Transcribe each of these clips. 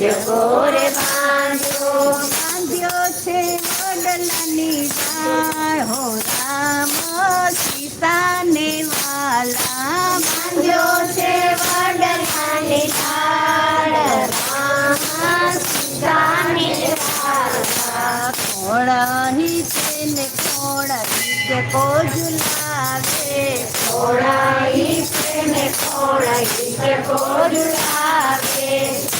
કોરે બાંધ્યો બાંધ્યો છે વડલાની ડાળ હો રામ સીતાને વાલા બાંધ્યો છે વડલાની ડાળ રામ સીતાને વાલા. કોણ હિતે ને કોણ રીતે કો ઝુલાવે કોળાઈ છે ને કોળાઈ છે કોરુલાવે કોણ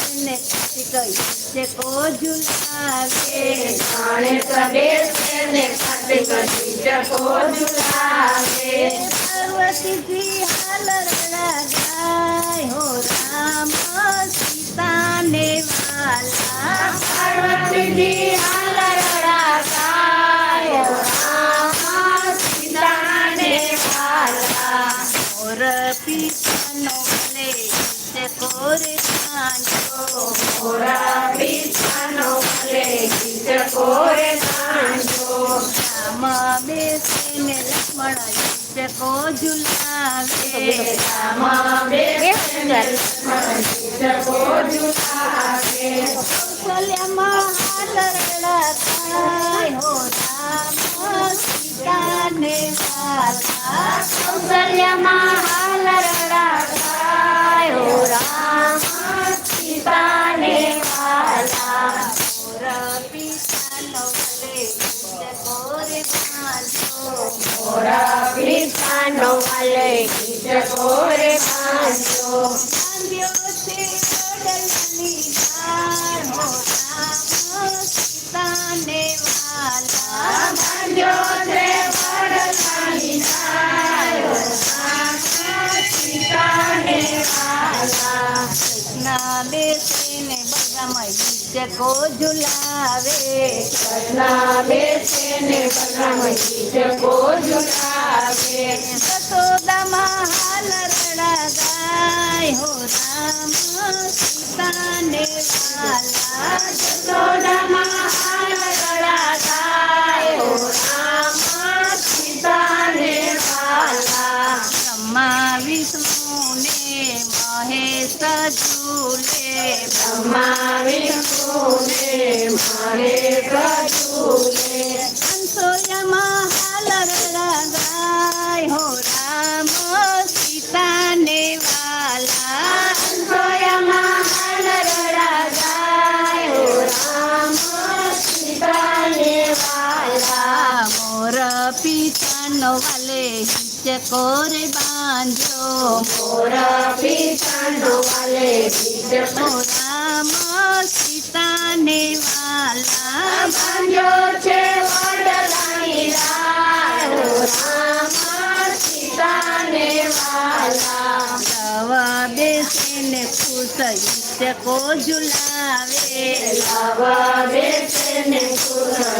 ने कई से को झुलावे खाने सबेर से ने खाते कभी से को झुलावे पार्वती जी हाल लगाए हो राम सीता ने वाला पार्वती जी हाल गाय हो राम सीता ने वाला और पी લક્ષ્મણ છે કો ઝુલાવે રામા બેસે ને લક્ષ્મણ દીજકો ઝુલાવે કૌશલ્યમાં હાલરડા ગાય હો રામ સીતાને વાલા કૌશલ્યમાં મોર પિતાનો લે છે કોરે કાંજો મોરા પીછાનો ભલે દીજકો રે સાંજો બાંધ્યો છે વડલાની ડાળ હો રામ સીતાને વાલા બાંધ્યો છે વડલાની ડાળ રામ સીતાને વાલા કૃષ્ણ બેસીને ગીત કો ઝુલાવે કૃષ્ણ બેસે ને બધામ દીજકો ઝુલાવે સસોદામાં હાલરડા ગાય. હો રામ સીતાને વાલા. યશોદામાં ઝૂલે બ્રહ્મા વિષ્ણુને મારે પ્રજુલે અંસોયામાં પિતાનો વાલે હિચ કોરે બાંધ્યો. મોરા પિતાનો વાલે બીજ હો રામ સીતાને વાલા બાંધ્યો. હિચ કો ઝુલાવે લાવા બેસે ને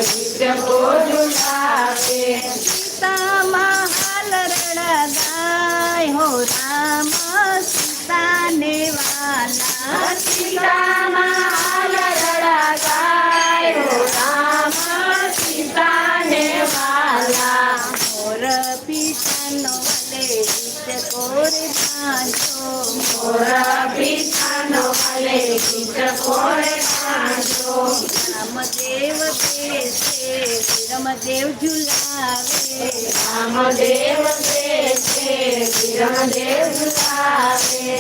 ગીત બોલુલાવે સીતામાં હાલરડા ગાય હો રામ સીતાને વાલા સીતામાં હાલરડા ગાયો રામ સીતાને વાલા મોર પિતાનો વલે ગીત કોરે બાંધો રામદેવ બેસે વિરમદેવ ઝુલાવે રામદેવ બેસે વિરમદેવ ઝુલાવે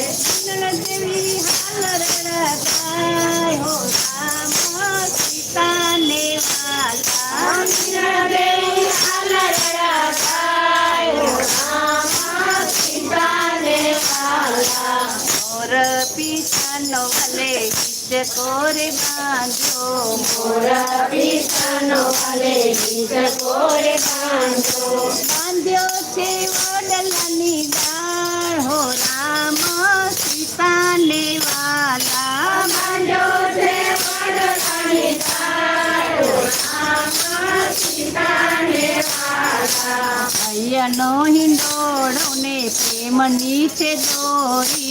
પિતાનો ભલે ગીત કોરે બાંધો. મોરા પીછાનો ભલે ગીત કોરે બાંધો. બાંધ્યો છે વડલાની દાળ હો રામ સીતાને વાલા. બાંધ્યો છે વડલાની હો રામ સીતાને વાલા. અયનો હિંડોળો ને પ્રેમની છે દોરી.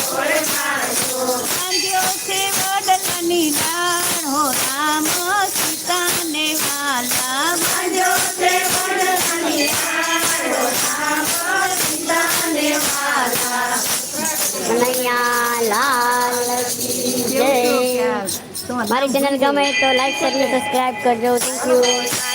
મારી ચેનલ ગમે તો લાઈક શેર અને સબસ્ક્રાઇબ કરજો. Thank you